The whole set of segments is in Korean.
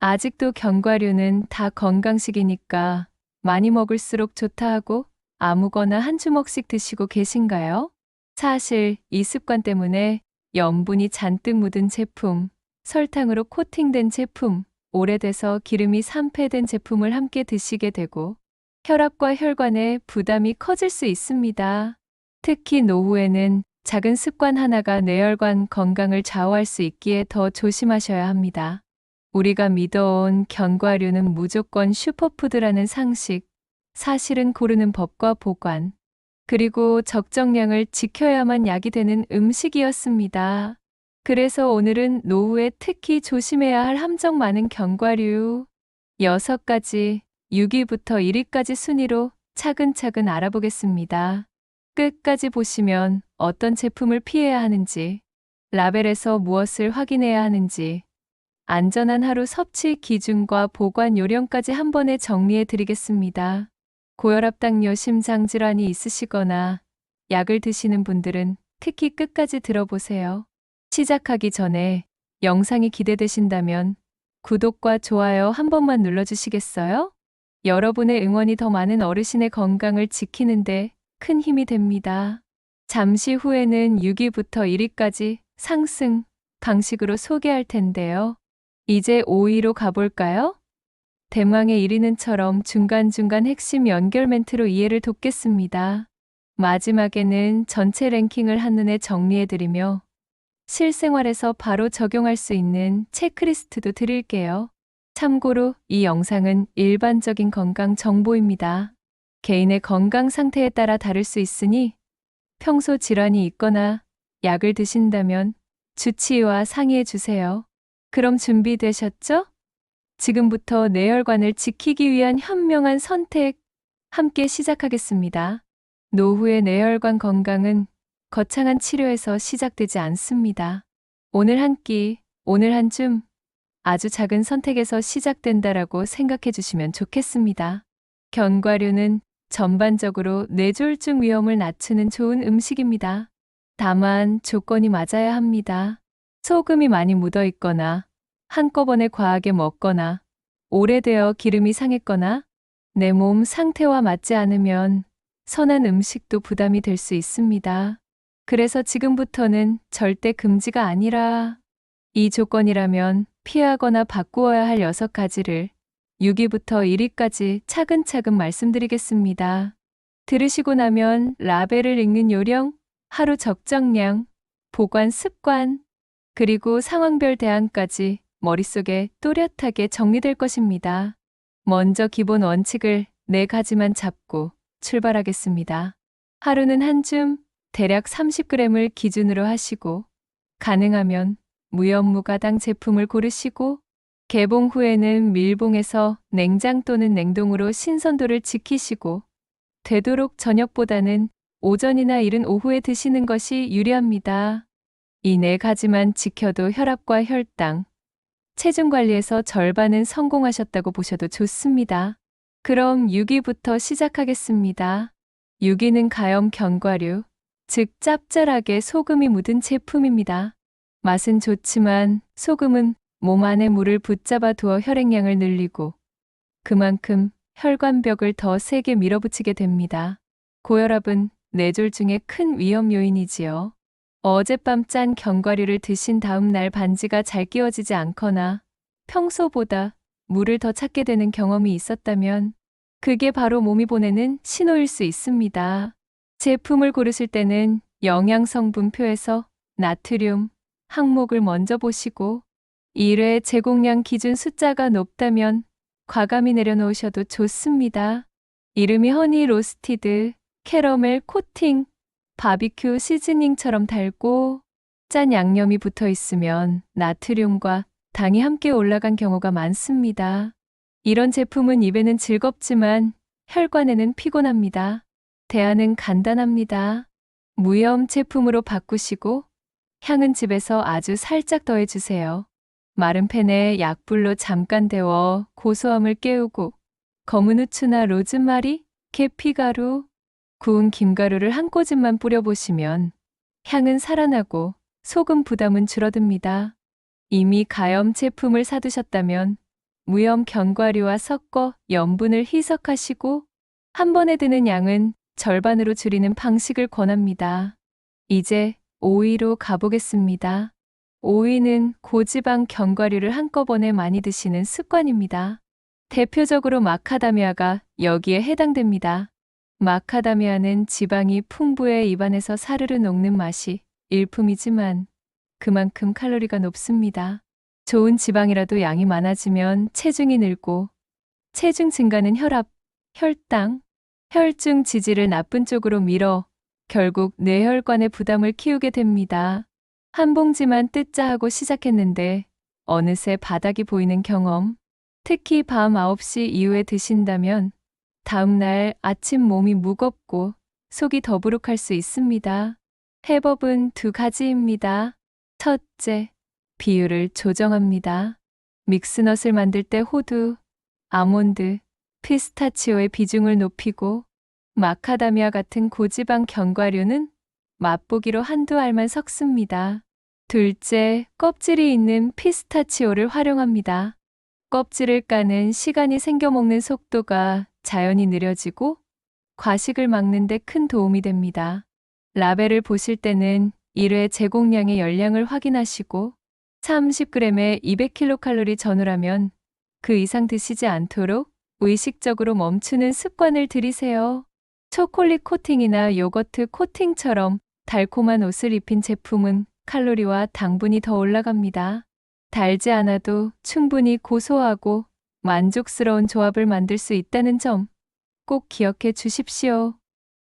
아직도 견과류는 다 건강식이니까 많이 먹을수록 좋다 하고 아무거나 한 주먹씩 드시고 계신가요? 사실 이 습관 때문에 염분이 잔뜩 묻은 제품, 설탕으로 코팅된 제품, 오래돼서 기름이 산패된 제품을 함께 드시게 되고 혈압과 혈관에 부담이 커질 수 있습니다. 특히 노후에는 작은 습관 하나가 뇌혈관 건강을 좌우할 수 있기에 더 조심하셔야 합니다. 우리가 믿어온 견과류는 무조건 슈퍼푸드라는 상식, 사실은 고르는 법과 보관, 그리고 적정량을 지켜야만 약이 되는 음식이었습니다. 그래서 오늘은 노후에 특히 조심해야 할 함정 많은 견과류 6가지 6위부터 1위까지 순위로 차근차근 알아보겠습니다. 끝까지 보시면 어떤 제품을 피해야 하는지, 라벨에서 무엇을 확인해야 하는지, 안전한 하루 섭취 기준과 보관 요령까지 한 번에 정리해 드리겠습니다. 고혈압, 당뇨, 심장 질환이 있으시거나 약을 드시는 분들은 특히 끝까지 들어보세요. 시작하기 전에 영상이 기대되신다면 구독과 좋아요 한 번만 눌러주시겠어요? 여러분의 응원이 더 많은 어르신의 건강을 지키는데 큰 힘이 됩니다. 잠시 후에는 6위부터 1위까지 상승 방식으로 소개할 텐데요. 이제 5위로 가볼까요? 대망의 1위는처럼 중간중간 핵심 연결 멘트로 이해를 돕겠습니다. 마지막에는 전체 랭킹을 한눈에 정리해드리며 실생활에서 바로 적용할 수 있는 체크리스트도 드릴게요. 참고로 이 영상은 일반적인 건강 정보입니다. 개인의 건강 상태에 따라 다를 수 있으니 평소 질환이 있거나 약을 드신다면 주치의와 상의해 주세요. 그럼 준비되셨죠? 지금부터 뇌혈관을 지키기 위한 현명한 선택 함께 시작하겠습니다. 노후의 뇌혈관 건강은 거창한 치료에서 시작되지 않습니다. 오늘 한 끼, 오늘 한 줌, 아주 작은 선택에서 시작된다라고 생각해 주시면 좋겠습니다. 견과류는 전반적으로 뇌졸중 위험을 낮추는 좋은 음식입니다. 다만 조건이 맞아야 합니다. 소금이 많이 묻어 있거나 한꺼번에 과하게 먹거나 오래되어 기름이 상했거나 내 몸 상태와 맞지 않으면 선한 음식도 부담이 될 수 있습니다. 그래서 지금부터는 절대 금지가 아니라 이 조건이라면 피하거나 바꾸어야 할 6가지를 6위부터 1위까지 차근차근 말씀드리겠습니다. 들으시고 나면 라벨을 읽는 요령, 하루 적정량, 보관 습관, 그리고 상황별 대안까지 머릿속에 또렷하게 정리될 것입니다. 먼저 기본 원칙을 네 가지만 잡고 출발하겠습니다. 하루는 한 줌, 대략 30g을 기준으로 하시고, 가능하면 무염무가당 제품을 고르시고, 개봉 후에는 밀봉해서 냉장 또는 냉동으로 신선도를 지키시고, 되도록 저녁보다는 오전이나 이른 오후에 드시는 것이 유리합니다. 이 네 가지만 지켜도 혈압과 혈당, 체중 관리에서 절반은 성공하셨다고 보셔도 좋습니다. 그럼 6위부터 시작하겠습니다. 6위는 가염 견과류, 즉 짭짤하게 소금이 묻은 제품입니다. 맛은 좋지만 소금은 몸 안에 물을 붙잡아 두어 혈액량을 늘리고 그만큼 혈관벽을 더 세게 밀어붙이게 됩니다. 고혈압은 뇌졸중의 큰 위험 요인이지요. 어젯밤 짠 견과류를 드신 다음 날 반지가 잘 끼워지지 않거나 평소보다 물을 더 찾게 되는 경험이 있었다면 그게 바로 몸이 보내는 신호일 수 있습니다. 제품을 고르실 때는 영양 성분표에서 나트륨, 항목을 먼저 보시고 1회 제공량 기준 숫자가 높다면 과감히 내려놓으셔도 좋습니다. 이름이 허니 로스티드, 캐러멜 코팅, 바비큐 시즈닝처럼 달고 짠 양념이 붙어 있으면 나트륨과 당이 함께 올라간 경우가 많습니다. 이런 제품은 입에는 즐겁지만 혈관에는 피곤합니다. 대안은 간단합니다. 무염 제품으로 바꾸시고 향은 집에서 아주 살짝 더해주세요. 마른 팬에 약불로 잠깐 데워 고소함을 깨우고 검은 후추나 로즈마리, 계피가루, 구운 김가루를 한 꼬집만 뿌려보시면 향은 살아나고 소금 부담은 줄어듭니다. 이미 가염 제품을 사두셨다면 무염 견과류와 섞어 염분을 희석하시고 한 번에 드는 양은 절반으로 줄이는 방식을 권합니다. 이제 오이로 가보겠습니다. 오이는 고지방 견과류를 한꺼번에 많이 드시는 습관입니다. 대표적으로 마카다미아가 여기에 해당됩니다. 마카다미아는 지방이 풍부해 입안에서 사르르 녹는 맛이 일품이지만 그만큼 칼로리가 높습니다. 좋은 지방이라도 양이 많아지면 체중이 늘고 체중 증가는 혈압, 혈당, 혈중 지지를 나쁜 쪽으로 밀어 결국 뇌혈관의 부담을 키우게 됩니다. 한 봉지만 뜯자 하고 시작했는데 어느새 바닥이 보이는 경험. 특히 밤 9시 이후에 드신다면 다음 날 아침 몸이 무겁고 속이 더부룩할 수 있습니다. 해법은 두 가지입니다. 첫째, 비율을 조정합니다. 믹스넛을 만들 때 호두, 아몬드, 피스타치오의 비중을 높이고 마카다미아 같은 고지방 견과류는 맛보기로 한두 알만 섞습니다. 둘째, 껍질이 있는 피스타치오를 활용합니다. 껍질을 까는 시간이 생겨 먹는 속도가 자연히 느려지고 과식을 막는 데 큰 도움이 됩니다. 라벨을 보실 때는 1회 제공량의 열량을 확인하시고 30g에 200kcal 전후라면 그 이상 드시지 않도록 의식적으로 멈추는 습관을 들이세요. 초콜릿 코팅이나 요거트 코팅처럼 달콤한 옷을 입힌 제품은 칼로리와 당분이 더 올라갑니다. 달지 않아도 충분히 고소하고 만족스러운 조합을 만들 수 있다는 점 꼭 기억해 주십시오.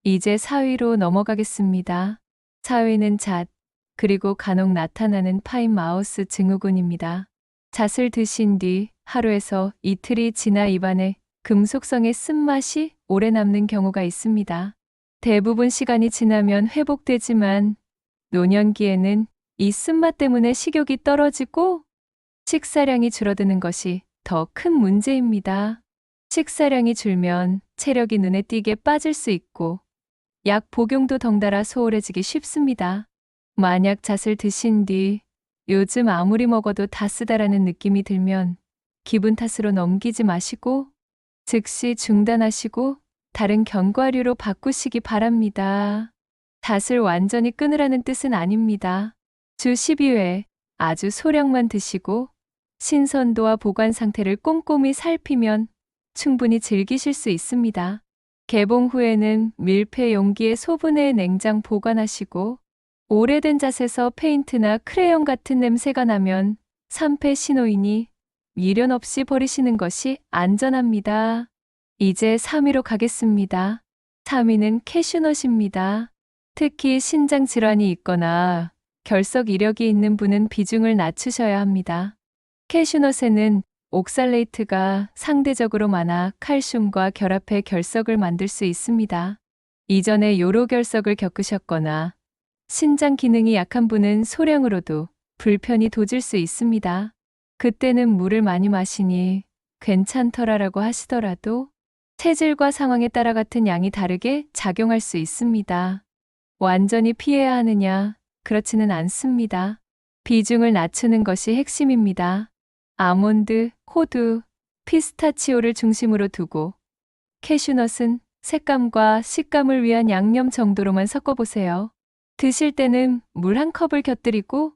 이제 4위로 넘어가겠습니다. 4위는 잣, 그리고 간혹 나타나는 파인 마우스 증후군입니다. 잣을 드신 뒤 하루에서 이틀이 지나 입안에 금속성의 쓴맛이 오래 남는 경우가 있습니다. 대부분 시간이 지나면 회복되지만 노년기에는 이 쓴맛 때문에 식욕이 떨어지고 식사량이 줄어드는 것이 더 큰 문제입니다. 식사량이 줄면 체력이 눈에 띄게 빠질 수 있고 약 복용도 덩달아 소홀해지기 쉽습니다. 만약 잣을 드신 뒤 요즘 아무리 먹어도 다 쓰다라는 느낌이 들면 기분 탓으로 넘기지 마시고 즉시 중단하시고 다른 견과류로 바꾸시기 바랍니다. 잣을 완전히 끊으라는 뜻은 아닙니다. 주 12회 아주 소량만 드시고 신선도와 보관 상태를 꼼꼼히 살피면 충분히 즐기실 수 있습니다. 개봉 후에는 밀폐 용기에 소분해 냉장 보관하시고 오래된 잣에서 페인트나 크레용 같은 냄새가 나면 산패 신호이니 미련 없이 버리시는 것이 안전합니다. 이제 3위로 가겠습니다. 3위는 캐슈넛입니다. 특히 신장 질환이 있거나 결석 이력이 있는 분은 비중을 낮추셔야 합니다. 캐슈넛에는 옥살레이트가 상대적으로 많아 칼슘과 결합해 결석을 만들 수 있습니다. 이전에 요로 결석을 겪으셨거나 신장 기능이 약한 분은 소량으로도 불편이 도질 수 있습니다. 그때는 물을 많이 마시니 괜찮더라라고 하시더라도 체질과 상황에 따라 같은 양이 다르게 작용할 수 있습니다. 완전히 피해야 하느냐? 그렇지는 않습니다. 비중을 낮추는 것이 핵심입니다. 아몬드, 호두, 피스타치오를 중심으로 두고 캐슈넛은 색감과 식감을 위한 양념 정도로만 섞어보세요. 드실 때는 물 한 컵을 곁들이고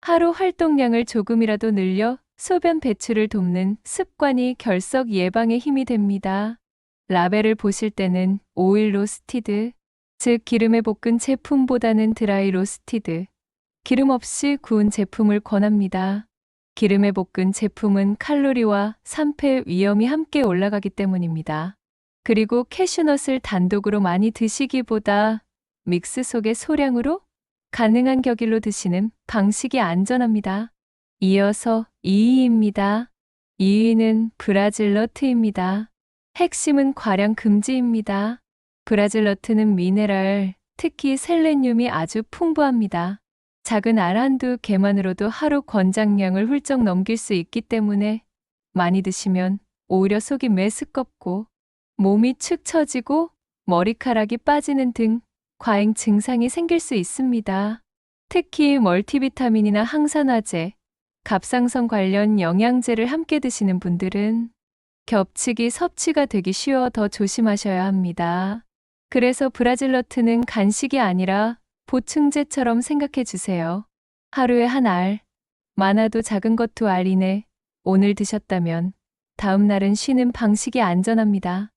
하루 활동량을 조금이라도 늘려 소변 배출을 돕는 습관이 결석 예방에 힘이 됩니다. 라벨을 보실 때는 오일 로스티드, 즉 기름에 볶은 제품보다는 드라이 로스티드, 기름 없이 구운 제품을 권합니다. 기름에 볶은 제품은 칼로리와 산패 위험이 함께 올라가기 때문입니다. 그리고 캐슈넛을 단독으로 많이 드시기보다 믹스 속에 소량으로 가능한 격일로 드시는 방식이 안전합니다. 이어서 2위입니다. 2위는 브라질 너트입니다. 핵심은 과량 금지입니다. 브라질 너트는 미네랄, 특히 셀레늄이 아주 풍부합니다. 작은 알 한두 개만으로도 하루 권장량을 훌쩍 넘길 수 있기 때문에 많이 드시면 오히려 속이 메스껍고 몸이 축 처지고 머리카락이 빠지는 등 과잉 증상이 생길 수 있습니다. 특히 멀티비타민이나 항산화제, 갑상선 관련 영양제를 함께 드시는 분들은 겹치기 섭취가 되기 쉬워 더 조심하셔야 합니다. 그래서 브라질너트는 간식이 아니라 보충제처럼 생각해 주세요. 하루에 한 알, 많아도 작은 것 두 알 이내 오늘 드셨다면 다음 날은 쉬는 방식이 안전합니다.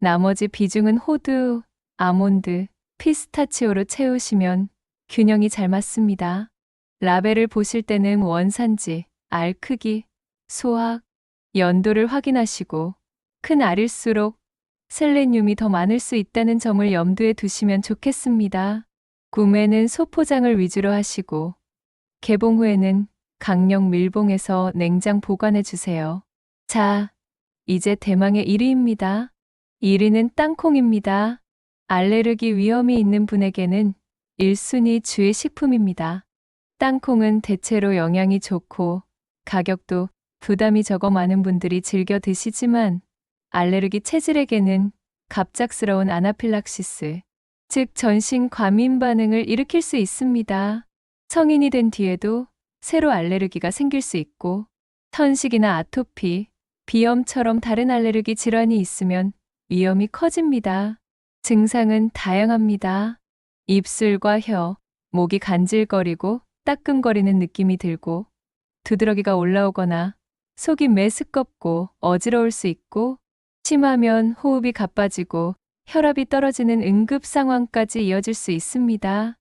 나머지 비중은 호두, 아몬드, 피스타치오로 채우시면 균형이 잘 맞습니다. 라벨을 보실 때는 원산지, 알 크기, 소학, 연도를 확인하시고 큰 알일수록 셀레늄이 더 많을 수 있다는 점을 염두에 두시면 좋겠습니다. 구매는 소포장을 위주로 하시고 개봉 후에는 강력 밀봉해서 냉장 보관해 주세요. 자, 이제 대망의 1위입니다. 1위는 땅콩입니다. 알레르기 위험이 있는 분에게는 1순위 주의 식품입니다. 땅콩은 대체로 영양이 좋고 가격도 부담이 적어 많은 분들이 즐겨 드시지만 알레르기 체질에게는 갑작스러운 아나필락시스, 즉 전신 과민 반응을 일으킬 수 있습니다. 성인이 된 뒤에도 새로 알레르기가 생길 수 있고 선식이나 아토피, 비염처럼 다른 알레르기 질환이 있으면 위험이 커집니다. 증상은 다양합니다. 입술과 혀, 목이 간질거리고 따끔거리는 느낌이 들고 두드러기가 올라오거나 속이 메스껍고 어지러울 수 있고 심하면 호흡이 가빠지고 혈압이 떨어지는 응급 상황까지 이어질 수 있습니다.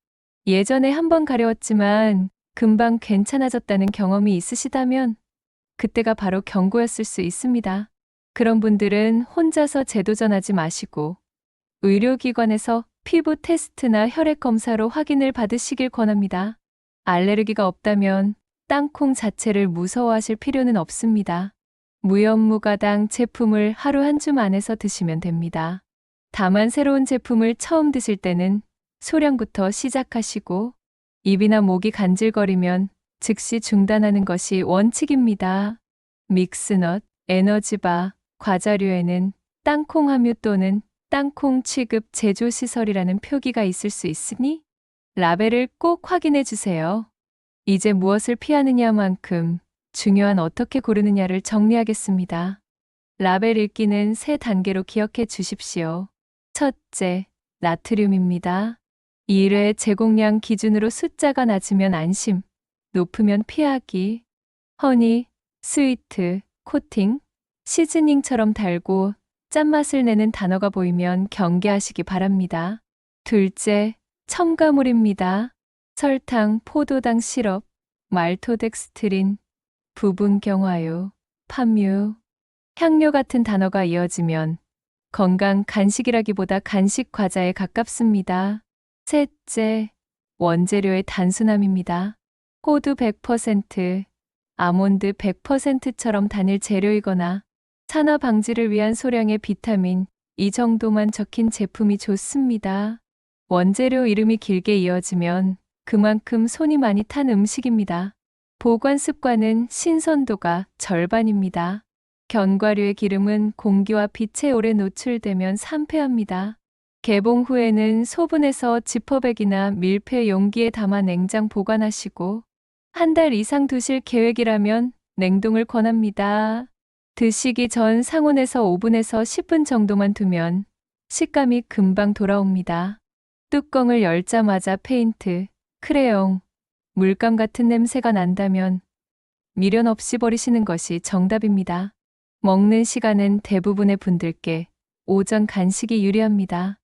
예전에 한번 가려웠지만 금방 괜찮아졌다는 경험이 있으시다면 그때가 바로 경고였을 수 있습니다. 그런 분들은 혼자서 재도전하지 마시고 의료기관에서 피부 테스트나 혈액 검사로 확인을 받으시길 권합니다. 알레르기가 없다면 땅콩 자체를 무서워하실 필요는 없습니다. 무염무가당 제품을 하루 한 줌 안에서 드시면 됩니다. 다만 새로운 제품을 처음 드실 때는 소량부터 시작하시고 입이나 목이 간질거리면 즉시 중단하는 것이 원칙입니다. 믹스넛, 에너지바, 과자류에는 땅콩 함유 또는 땅콩 취급 제조 시설이라는 표기가 있을 수 있으니 라벨을 꼭 확인해 주세요. 이제 무엇을 피하느냐만큼 중요한 어떻게 고르느냐를 정리하겠습니다. 라벨 읽기는 세 단계로 기억해 주십시오. 첫째, 나트륨입니다. 1회 제공량 기준으로 숫자가 낮으면 안심, 높으면 피하기. 허니, 스위트, 코팅, 시즈닝처럼 달고 짠맛을 내는 단어가 보이면 경계하시기 바랍니다. 둘째, 첨가물입니다. 설탕, 포도당 시럽, 말토덱스트린, 부분 경화유, 팜유, 향료 같은 단어가 이어지면 건강 간식이라기보다 간식 과자에 가깝습니다. 셋째, 원재료의 단순함입니다. 호두 100%, 아몬드 100%처럼 단일 재료이거나 산화 방지를 위한 소량의 비타민 이 정도만 적힌 제품이 좋습니다. 원재료 이름이 길게 이어지면 그만큼 손이 많이 탄 음식입니다. 보관 습관은 신선도가 절반입니다. 견과류의 기름은 공기와 빛에 오래 노출되면 산패합니다. 개봉 후에는 소분해서 지퍼백이나 밀폐 용기에 담아 냉장 보관하시고 한 달 이상 두실 계획이라면 냉동을 권합니다. 드시기 전 상온에서 5분에서 10분 정도만 두면 식감이 금방 돌아옵니다. 뚜껑을 열자마자 페인트, 크레용, 물감 같은 냄새가 난다면 미련 없이 버리시는 것이 정답입니다. 먹는 시간은 대부분의 분들께 오전 간식이 유리합니다.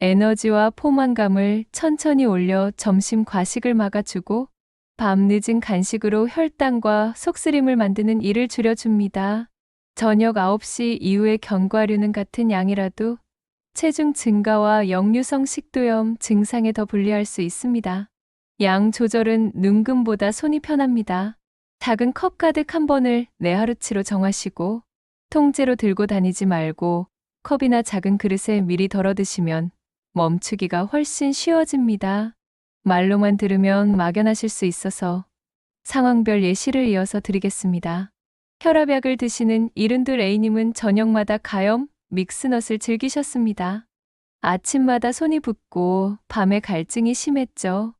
에너지와 포만감을 천천히 올려 점심 과식을 막아주고 밤 늦은 간식으로 혈당과 속쓰림을 만드는 일을 줄여줍니다. 저녁 9시 이후의 견과류는 같은 양이라도 체중 증가와 역류성 식도염 증상에 더 불리할 수 있습니다. 양 조절은 눈금보다 손이 편합니다. 작은 컵 가득 한 번을 내 하루치로 정하시고 통째로 들고 다니지 말고 컵이나 작은 그릇에 미리 덜어 드시면 멈추기가 훨씬 쉬워집니다. 말로만 들으면 막연하실 수 있어서 상황별 예시를 이어서 드리겠습니다. 혈압약을 드시는 이른들 A님은 저녁마다 가염, 믹스넛을 즐기셨습니다. 아침마다 손이 붓고 밤에 갈증이 심했죠.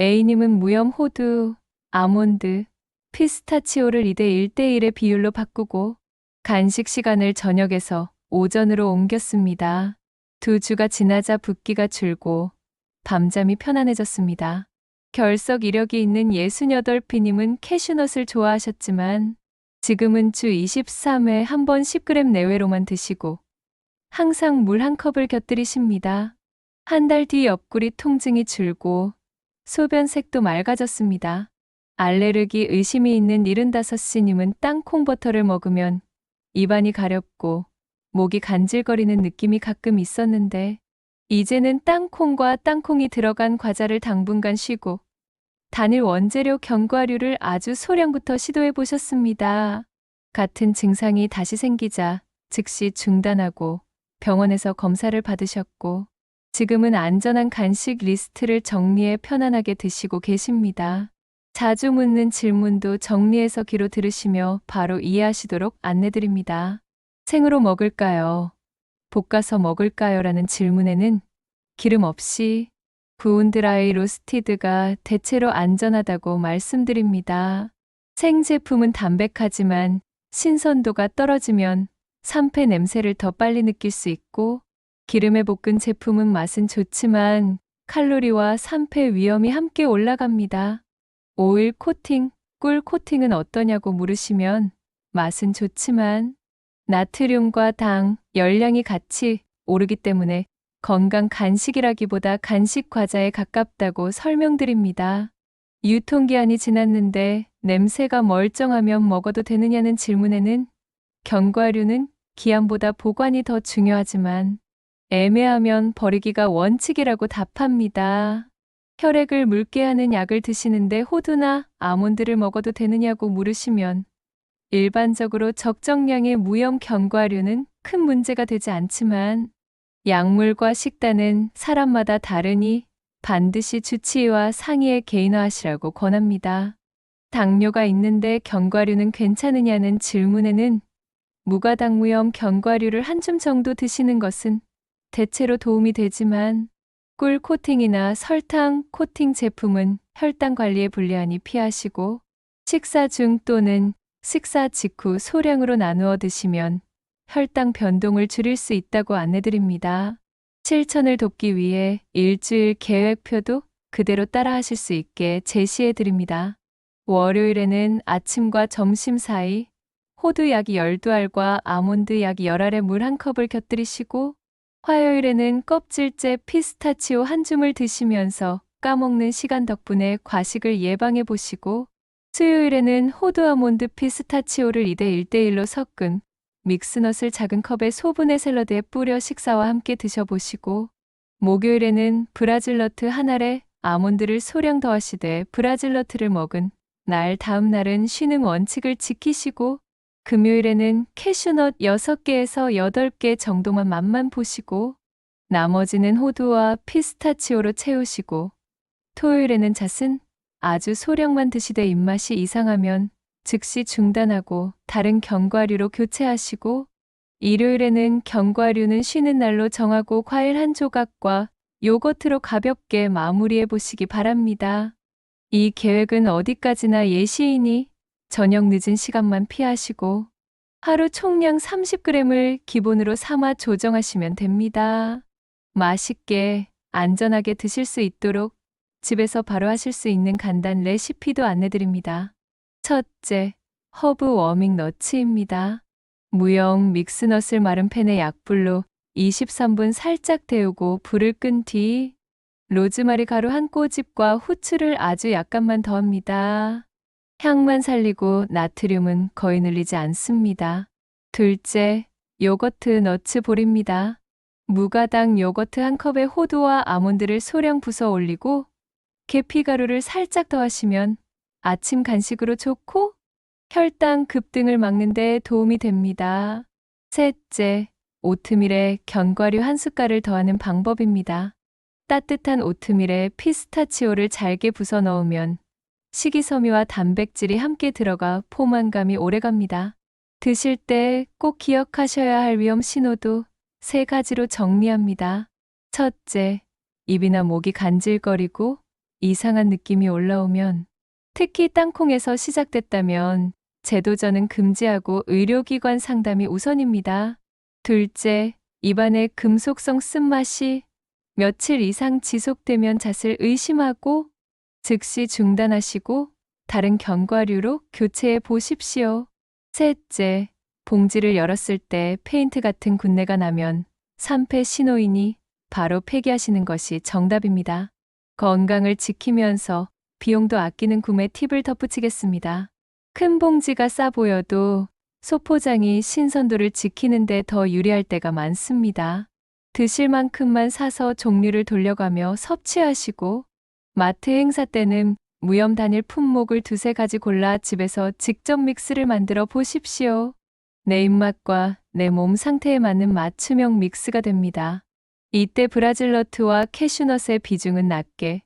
A님은 무염 호두, 아몬드, 피스타치오를 2대 1대 1의 비율로 바꾸고 간식 시간을 저녁에서 오전으로 옮겼습니다. 두 주가 지나자 붓기가 줄고 밤잠이 편안해졌습니다. 결석 이력이 있는 68피님은 캐슈넛을 좋아하셨지만 지금은 주 23회 한 번 10g 내외로만 드시고 항상 물 한 컵을 곁들이십니다. 한 달 뒤 옆구리 통증이 줄고 소변색도 맑아졌습니다. 알레르기 의심이 있는 75씨님은 땅콩버터를 먹으면 입안이 가렵고 목이 간질거리는 느낌이 가끔 있었는데 이제는 땅콩과 땅콩이 들어간 과자를 당분간 쉬고 단일 원재료 견과류를 아주 소량부터 시도해 보셨습니다. 같은 증상이 다시 생기자 즉시 중단하고 병원에서 검사를 받으셨고 지금은 안전한 간식 리스트를 정리해 편안하게 드시고 계십니다. 자주 묻는 질문도 정리해서 귀로 들으시며 바로 이해하시도록 안내드립니다. 생으로 먹을까요? 볶아서 먹을까요? 라는 질문에는 기름 없이 구운 드라이 로스티드가 대체로 안전하다고 말씀드립니다. 생 제품은 담백하지만 신선도가 떨어지면 산패 냄새를 더 빨리 느낄 수 있고 기름에 볶은 제품은 맛은 좋지만 칼로리와 산패 위험이 함께 올라갑니다. 오일 코팅, 꿀 코팅은 어떠냐고 물으시면 맛은 좋지만 나트륨과 당, 열량이 같이 오르기 때문에 건강 간식이라기보다 간식 과자에 가깝다고 설명드립니다. 유통기한이 지났는데 냄새가 멀쩡하면 먹어도 되느냐는 질문에는 견과류는 기한보다 보관이 더 중요하지만 애매하면 버리기가 원칙이라고 답합니다. 혈액을 묽게 하는 약을 드시는데 호두나 아몬드를 먹어도 되느냐고 물으시면 일반적으로 적정량의 무염 견과류는 큰 문제가 되지 않지만 약물과 식단은 사람마다 다르니 반드시 주치의와 상의해 개인화하시라고 권합니다. 당뇨가 있는데 견과류는 괜찮으냐는 질문에는 무가당무염 견과류를 한 줌 정도 드시는 것은 대체로 도움이 되지만 꿀 코팅이나 설탕 코팅 제품은 혈당 관리에 불리하니 피하시고 식사 중 또는 식사 직후 소량으로 나누어 드시면 혈당 변동을 줄일 수 있다고 안내드립니다. 실천을 돕기 위해 일주일 계획표도 그대로 따라 하실 수 있게 제시해 드립니다. 월요일에는 아침과 점심 사이 호두 약이 12알과 아몬드 약이 10알에 물한 컵을 곁들이시고 화요일에는 껍질째 피스타치오 한 줌을 드시면서 까먹는 시간 덕분에 과식을 예방해 보시고 수요일에는 호두 아몬드 피스타치오를 2대 1대1로 섞은 믹스넛을 작은 컵에 소분의 샐러드에 뿌려 식사와 함께 드셔보시고 목요일에는 브라질 너트 한 알에 아몬드를 소량 더하시되 브라질 너트를 먹은 날 다음 날은 쉬는 원칙을 지키시고 금요일에는 캐슈넛 6개에서 8개 정도만 맛만 보시고 나머지는 호두와 피스타치오로 채우시고 토요일에는 잣은 아주 소량만 드시되 입맛이 이상하면 즉시 중단하고 다른 견과류로 교체하시고 일요일에는 견과류는 쉬는 날로 정하고 과일 한 조각과 요거트로 가볍게 마무리해 보시기 바랍니다. 이 계획은 어디까지나 예시이니 저녁 늦은 시간만 피하시고 하루 총량 30g을 기본으로 삼아 조정하시면 됩니다. 맛있게 안전하게 드실 수 있도록 집에서 바로 하실 수 있는 간단 레시피도 안내드립니다. 첫째, 허브 워밍 너츠입니다. 무형 믹스넛을 마른 팬에 약불로 23분 살짝 데우고 불을 끈 뒤 로즈마리 가루 한 꼬집과 후추를 아주 약간만 더합니다. 향만 살리고 나트륨은 거의 늘리지 않습니다. 둘째, 요거트 너츠 볼입니다. 무가당 요거트 한 컵에 호두와 아몬드를 소량 부숴 올리고 계피가루를 살짝 더하시면 아침 간식으로 좋고 혈당 급등을 막는 데 도움이 됩니다. 셋째, 오트밀에 견과류 한 숟갈을 더하는 방법입니다. 따뜻한 오트밀에 피스타치오를 잘게 부숴 넣으면 식이섬유와 단백질이 함께 들어가 포만감이 오래갑니다. 드실 때 꼭 기억하셔야 할 위험 신호도 세 가지로 정리합니다. 첫째, 입이나 목이 간질거리고 이상한 느낌이 올라오면 특히 땅콩에서 시작됐다면 재도전은 금지하고 의료기관 상담이 우선입니다. 둘째, 입안의 금속성 쓴맛이 며칠 이상 지속되면 잣을 의심하고 즉시 중단하시고 다른 견과류로 교체해 보십시오. 셋째, 봉지를 열었을 때 페인트 같은 군내가 나면 산패 신호이니 바로 폐기하시는 것이 정답입니다. 건강을 지키면서 비용도 아끼는 구매 팁을 덧붙이겠습니다. 큰 봉지가 싸 보여도 소포장이 신선도를 지키는데 더 유리할 때가 많습니다. 드실 만큼만 사서 종류를 돌려가며 섭취하시고 마트 행사 때는 무염 단일 품목을 두세 가지 골라 집에서 직접 믹스를 만들어 보십시오. 내 입맛과 내 몸 상태에 맞는 맞춤형 믹스가 됩니다. 이때 브라질 너트와 캐슈넛의 비중은 낮게,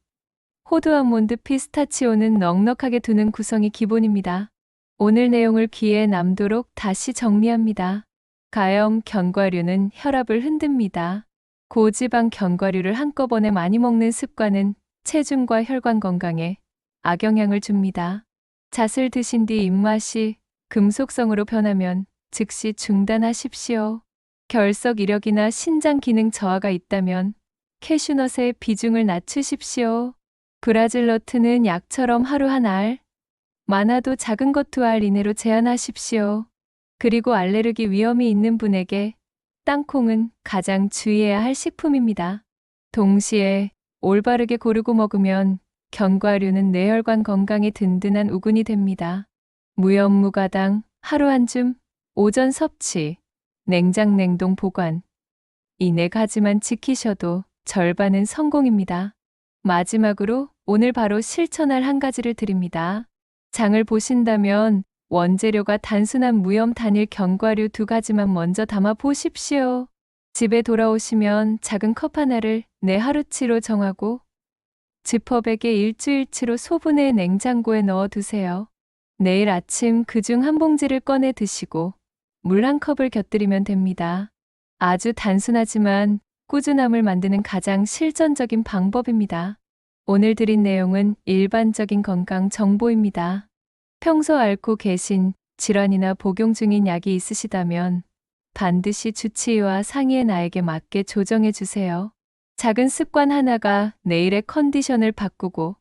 호두 아몬드 피스타치오는 넉넉하게 두는 구성이 기본입니다. 오늘 내용을 귀에 남도록 다시 정리합니다. 가염 견과류는 혈압을 흔듭니다. 고지방 견과류를 한꺼번에 많이 먹는 습관은 체중과 혈관 건강에 악영향을 줍니다. 잣을 드신 뒤 입맛이 금속성으로 변하면 즉시 중단하십시오. 결석 이력이나 신장 기능 저하가 있다면 캐슈넛의 비중을 낮추십시오. 브라질 너트는 약처럼 하루 한 알, 많아도 작은 것 두 알 이내로 제한하십시오. 그리고 알레르기 위험이 있는 분에게 땅콩은 가장 주의해야 할 식품입니다. 동시에 올바르게 고르고 먹으면 견과류는 뇌혈관 건강에 든든한 우군이 됩니다. 무염무가당 하루 한 줌, 오전 섭취, 냉장 냉동 보관. 이 네 가지만 지키셔도 절반은 성공입니다. 마지막으로 오늘 바로 실천할 한 가지를 드립니다. 장을 보신다면 원재료가 단순한 무염 단일 견과류 두 가지만 먼저 담아 보십시오. 집에 돌아오시면 작은 컵 하나를 내 하루치로 정하고 지퍼백에 일주일치로 소분해 냉장고에 넣어 두세요. 내일 아침 그 중 한 봉지를 꺼내 드시고 물 한 컵을 곁들이면 됩니다. 아주 단순하지만 꾸준함을 만드는 가장 실전적인 방법입니다. 오늘 드린 내용은 일반적인 건강 정보입니다. 평소 앓고 계신 질환이나 복용 중인 약이 있으시다면 반드시 주치의와 상의해 나에게 맞게 조정해 주세요. 작은 습관 하나가 내일의 컨디션을 바꾸고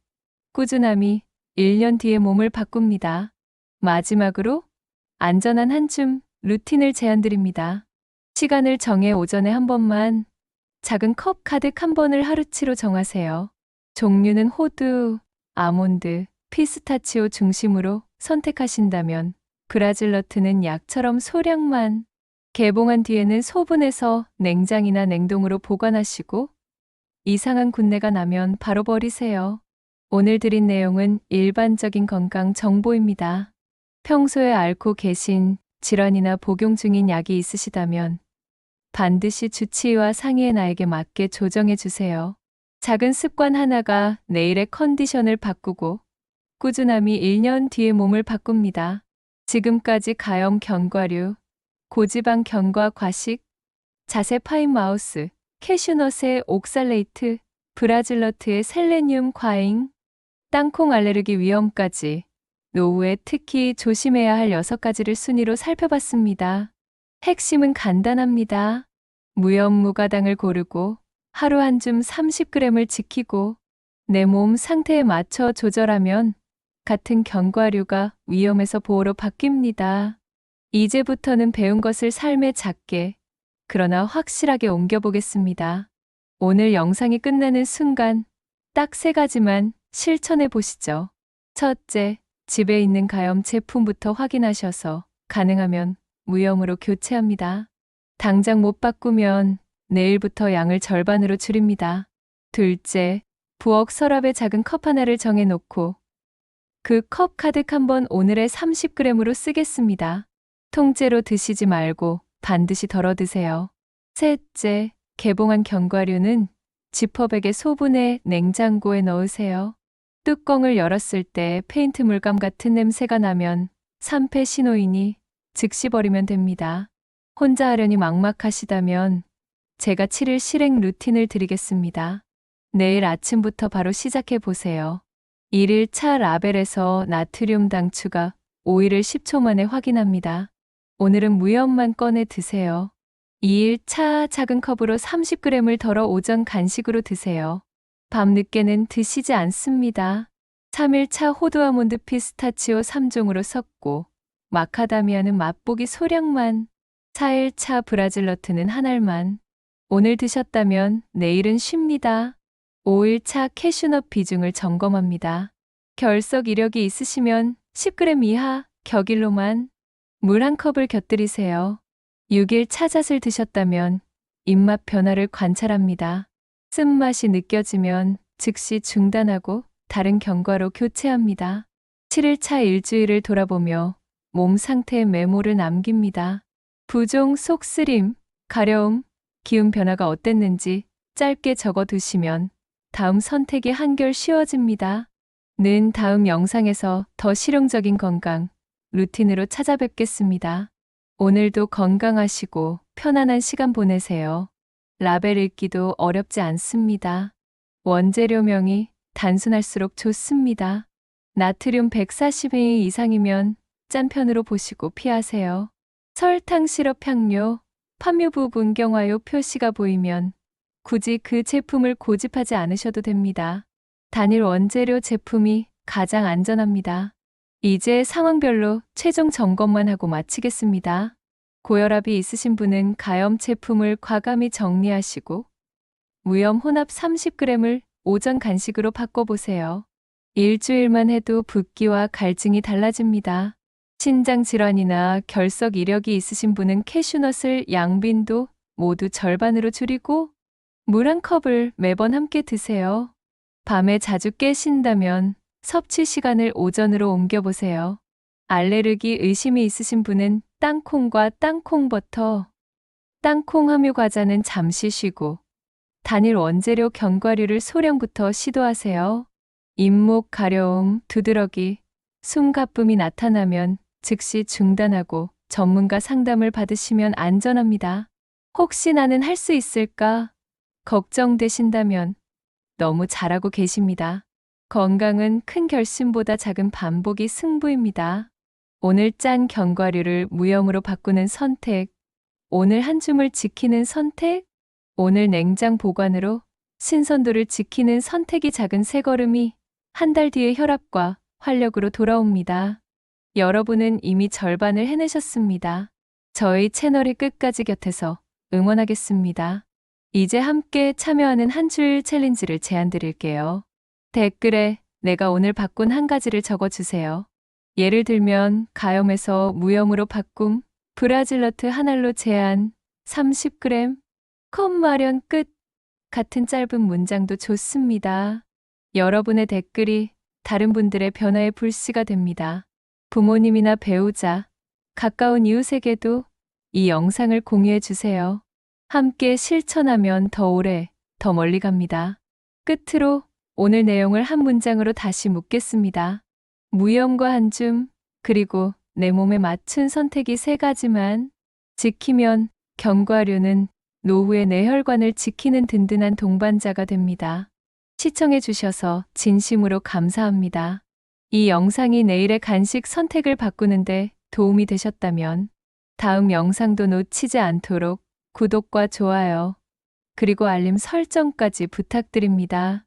꾸준함이 1년 뒤에 몸을 바꿉니다. 마지막으로 안전한 한줌 루틴을 제안드립니다. 시간을 정해 오전에 한 번만 작은 컵 가득 한 번을 하루치로 정하세요. 종류는 호두, 아몬드, 피스타치오 중심으로 선택하신다면 브라질 너트는 약처럼 소량만 개봉한 뒤에는 소분해서 냉장이나 냉동으로 보관하시고 이상한 군내가 나면 바로 버리세요. 오늘 드린 내용은 일반적인 건강 정보입니다. 평소에 앓고 계신 질환이나 복용 중인 약이 있으시다면 반드시 주치의와 상의해 나에게 맞게 조정해 주세요. 작은 습관 하나가 내일의 컨디션을 바꾸고 꾸준함이 1년 뒤에 몸을 바꿉니다. 지금까지 가염 견과류, 고지방 견과 과식, 자세 파인 마우스, 캐슈넛의 옥살레이트, 브라질너트의 셀레늄 과잉, 땅콩 알레르기 위험까지 노후에 특히 조심해야 할 6가지를 순위로 살펴봤습니다. 핵심은 간단합니다. 무염무가당을 고르고 하루 한 줌 30g을 지키고 내 몸 상태에 맞춰 조절하면 같은 견과류가 위험에서 보호로 바뀝니다. 이제부터는 배운 것을 삶에 작게 그러나 확실하게 옮겨보겠습니다. 오늘 영상이 끝나는 순간 딱 세 가지만 실천해 보시죠. 첫째, 집에 있는 가염 제품부터 확인하셔서 가능하면 무염으로 교체합니다. 당장 못 바꾸면 내일부터 양을 절반으로 줄입니다. 둘째, 부엌 서랍에 작은 컵 하나를 정해놓고 그 컵 가득 한번 오늘의 30g으로 쓰겠습니다. 통째로 드시지 말고 반드시 덜어 드세요. 셋째, 개봉한 견과류는 지퍼백에 소분해 냉장고에 넣으세요. 뚜껑을 열었을 때 페인트 물감 같은 냄새가 나면 산패 신호이니 즉시 버리면 됩니다. 혼자 하려니 막막하시다면 제가 7일 실행 루틴을 드리겠습니다. 내일 아침부터 바로 시작해 보세요. 1일 차 라벨에서 나트륨 당추가 오일을 10초 만에 확인합니다. 오늘은 무염만 꺼내 드세요. 2일 차 작은 컵으로 30g을 덜어 오전 간식으로 드세요. 밤 늦게는 드시지 않습니다. 3일 차 호두 아몬드 피스타치오 3종으로 섞고 마카다미아는 맛보기 소량만 4일 차 브라질 너트는 한 알만 오늘 드셨다면 내일은 쉽니다. 5일 차 캐슈넛 비중을 점검합니다. 결석 이력이 있으시면 10g 이하 격일로만 물 한 컵을 곁들이세요. 6일 차잣을 드셨다면 입맛 변화를 관찰합니다. 쓴맛이 느껴지면 즉시 중단하고 다른 경과로 교체합니다. 7일 차 일주일을 돌아보며 몸 상태의 메모를 남깁니다. 부종 속쓰림, 가려움, 기운 변화가 어땠는지 짧게 적어 두시면 다음 선택이 한결 쉬워집니다. 는 다음 영상에서 더 실용적인 건강, 루틴으로 찾아뵙겠습니다. 오늘도 건강하시고 편안한 시간 보내세요. 라벨 읽기도 어렵지 않습니다. 원재료명이 단순할수록 좋습니다. 나트륨 140ml 이상이면 짠 편으로 보시고 피하세요. 설탕 시럽 향료, 판묘부 문경화요 표시가 보이면 굳이 그 제품을 고집하지 않으셔도 됩니다. 단일 원재료 제품이 가장 안전합니다. 이제 상황별로 최종 점검만 하고 마치겠습니다. 고혈압이 있으신 분은 가염 제품을 과감히 정리하시고 무염 혼합 30g을 오전 간식으로 바꿔보세요. 일주일만 해도 붓기와 갈증이 달라집니다. 신장 질환이나 결석 이력이 있으신 분은 캐슈넛을 양빈도 모두 절반으로 줄이고 물 한 컵을 매번 함께 드세요. 밤에 자주 깨신다면 섭취 시간을 오전으로 옮겨보세요. 알레르기 의심이 있으신 분은 땅콩과 땅콩버터, 땅콩 함유 과자는 잠시 쉬고 단일 원재료 견과류를 소량부터 시도하세요. 잇목 가려움, 두드러기, 숨 가쁨이 나타나면 즉시 중단하고 전문가 상담을 받으시면 안전합니다. 혹시 나는 할 수 있을까? 걱정되신다면 너무 잘하고 계십니다. 건강은 큰 결심보다 작은 반복이 승부입니다. 오늘 짠 견과류를 무염으로 바꾸는 선택, 오늘 한 줌을 지키는 선택, 오늘 냉장 보관으로 신선도를 지키는 선택이 작은 세 걸음이 한 달 뒤에 혈압과 활력으로 돌아옵니다. 여러분은 이미 절반을 해내셨습니다. 저희 채널의 끝까지 곁에서 응원하겠습니다. 이제 함께 참여하는 한 줄 챌린지를 제안 드릴게요. 댓글에 내가 오늘 바꾼 한 가지를 적어주세요. 예를 들면 가염에서 무염으로 바꿈, 브라질너트 한 알로 제한, 30g, 컵 마련 끝 같은 짧은 문장도 좋습니다. 여러분의 댓글이 다른 분들의 변화의 불씨가 됩니다. 부모님이나 배우자, 가까운 이웃에게도 이 영상을 공유해 주세요. 함께 실천하면 더 오래, 더 멀리 갑니다. 끝으로 오늘 내용을 한 문장으로 다시 묻겠습니다. 무염과 한 줌, 그리고 내 몸에 맞춘 선택이 세 가지만 지키면 견과류는 노후의 내 혈관을 지키는 든든한 동반자가 됩니다. 시청해 주셔서 진심으로 감사합니다. 이 영상이 내일의 간식 선택을 바꾸는데 도움이 되셨다면 다음 영상도 놓치지 않도록 구독과 좋아요, 그리고 알림 설정까지 부탁드립니다.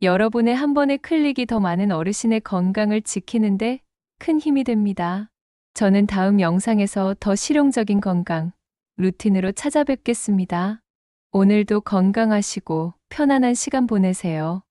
여러분의 한 번의 클릭이 더 많은 어르신의 건강을 지키는데 큰 힘이 됩니다. 저는 다음 영상에서 더 실용적인 건강, 루틴으로 찾아뵙겠습니다. 오늘도 건강하시고 편안한 시간 보내세요.